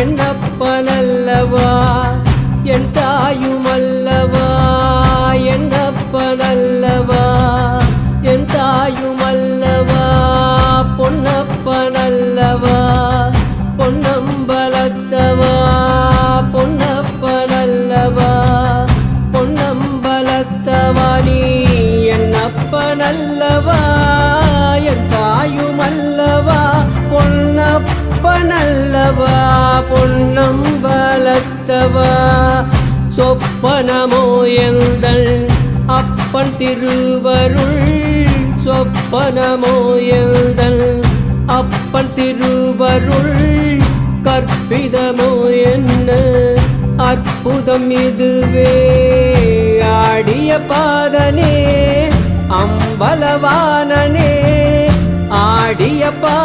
என்னப்பனல்லவா என் தாயுமல்லவா? என்னப்பனல்லவா என் தாயுமல்லவா? பொன்னப்பனல்லவா? பொன்னம்பலத்தவா? பொன்னப்பனல்லவா? பொன்னம்பலத்தவா நீ என்னப்பனல்லவா பொன்னம் பலத்தவா சொப்பனமோ எந்தள்? அப்பன் திருவருள் சொப்பனமோ எந்தள்? அப்பன் திருவருள் கற்பிதமோ என்ன? அற்புதம் இதுவே. ஆடிய பாதனே அம்பலவானனே ஆடிய பா